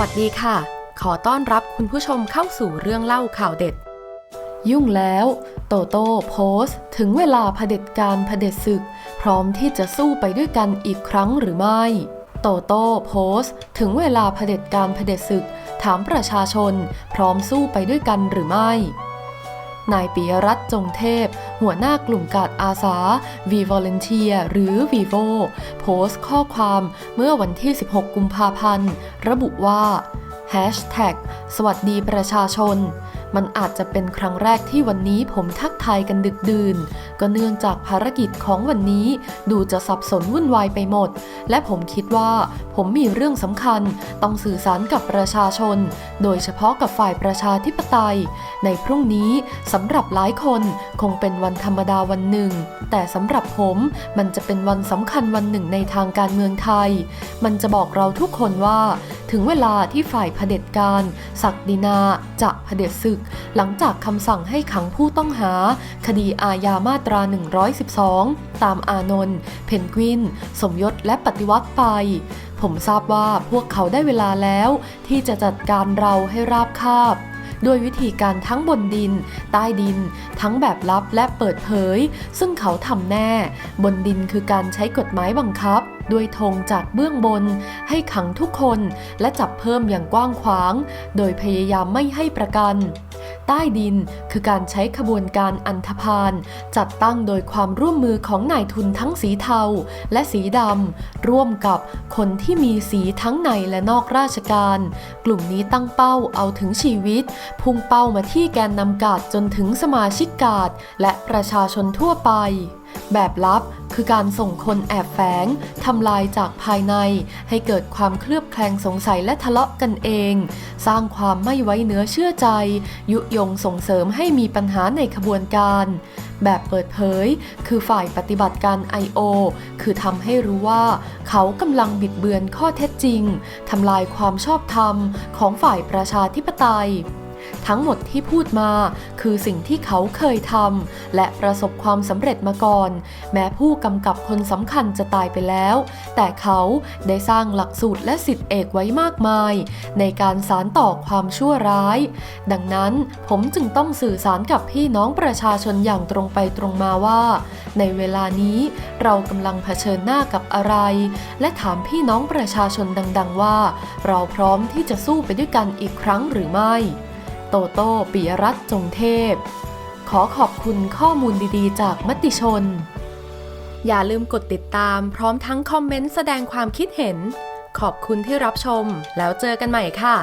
วัสดีค่ะ ขอต้อนรับคุณผู้ชมเข้าสู่เรื่องเล่าข่าวเด็ด ยุ่งแล้ว โตโต้โพสต์ ถึงเวลาเผด็จการเผด็จศึก พร้อมที่จะสู้ไปด้วยกันอีกครั้งหรือไม่ โตโต้โพสต์ ถึงเวลาเผด็จการเผด็จศึก ถามประชาชน พร้อมสู้ไปด้วยกันหรือไม่ นายปิยรัตน์จงเทพ หัวหน้ากลุ่มกาดอาสา V Volunteer หรือ Vivo โพสต์ข้อความเมื่อวันที่ 16 กุมภาพันธ์ ระบุว่า Hashtag สวัสดีประชาชน มันอาจจะเป็นครั้งแรกที่วันนี้ผมทักทายกันดึกดื่น ก็เนื่องจากภารกิจของวันนี้ดูจะสับสนวุ่นวายไปหมด และผมคิดว่าผมมีเรื่องสำคัญต้องสื่อสารกับประชาชน โดยเฉพาะกับฝ่ายประชาธิปไตย ในพรุ่งนี้สำหรับหลายคนคงเป็นวันธรรมดาวันหนึ่ง แต่สำหรับผมมันจะเป็นวันสำคัญวันหนึ่งในทางการเมืองไทย มันจะบอกเราทุกคนว่า ถึงเวลาที่ฝ่ายเผด็จการศักดินาจะเผด็จศึก หลังจากคำสั่งให้ขังผู้ต้องหา คดีอาญามาตรา 112 ตามอานนท์เพนกวิน สมยศและปฏิวัติไป ผมทราบว่าพวกเขาได้เวลาแล้ว ที่จะจัดการเราให้ราบคาบด้วยวิธีการทั้งบนดิน ใต้ดิน ทั้งแบบลับและเปิดเผย ซึ่งเขาทำแน่ บนดินคือการใช้กฎหมายบังคับ ด้วยธงจากเบื้องบน ให้ขังทุกคนและจับเพิ่มอย่างกว้างขวาง โดยพยายามไม่ให้ประกัน ใต้ดิน คือการใช้ขบวนการอันธพาลจัดตั้งโดยความร่วมมือของนายทุนทั้งสีเทาและสีดำร่วมกับคนที่มีสีทั้งในและนอกราชการ กลุ่มนี้ตั้งเป้าเอาถึงชีวิต พุ่งเป้ามาที่แกนนำกาดจนถึงสมาชิกกาดและประชาชนทั่วไป แบบลับ คือการส่งคนแอบแฝงทำลายจากภายใน ให้เกิดความเคลือบแคลงสงสัยและทะเลาะกันเอง สร้างความไม่ไว้เนื้อเชื่อใจ ยุยงส่งเสริมให้มีปัญหาในขบวนการ แบบเปิดเผย คือฝ่ายปฏิบัติการ I.O. คือทำให้รู้ว่าเขากำลังบิดเบือนข้อเท็จจริงทำลายความชอบธรรมของฝ่ายประชาธิปไตย ทั้งหมดที่พูดมาคือสิ่งที่เขาเคยทำและประสบความสำเร็จมาก่อน แม้ผู้กำกับคนสำคัญจะตายไปแล้ว แต่เขาได้สร้างหลักสูตรและสิทธิเอกไว้มากมาย ในการสารต่อความชั่วร้าย ดังนั้นผมจึงต้องสื่อสารกับพี่น้องประชาชนอย่างตรงไปตรงมาว่า ในเวลานี้เรากำลังเผชิญหน้ากับอะไร และถามพี่น้องประชาชนดัง ๆ ว่า เราพร้อมที่จะสู้ไปด้วยกันอีกครั้งหรือไม่ โตโต้ปิยรัตน์จงเทพ ขอขอบคุณข้อมูลดีๆ จากมติชน อย่าลืมกดติดตามพร้อมทั้งคอมเมนต์แสดงความคิดเห็น ขอบคุณที่รับชม แล้วเจอกันใหม่ค่ะ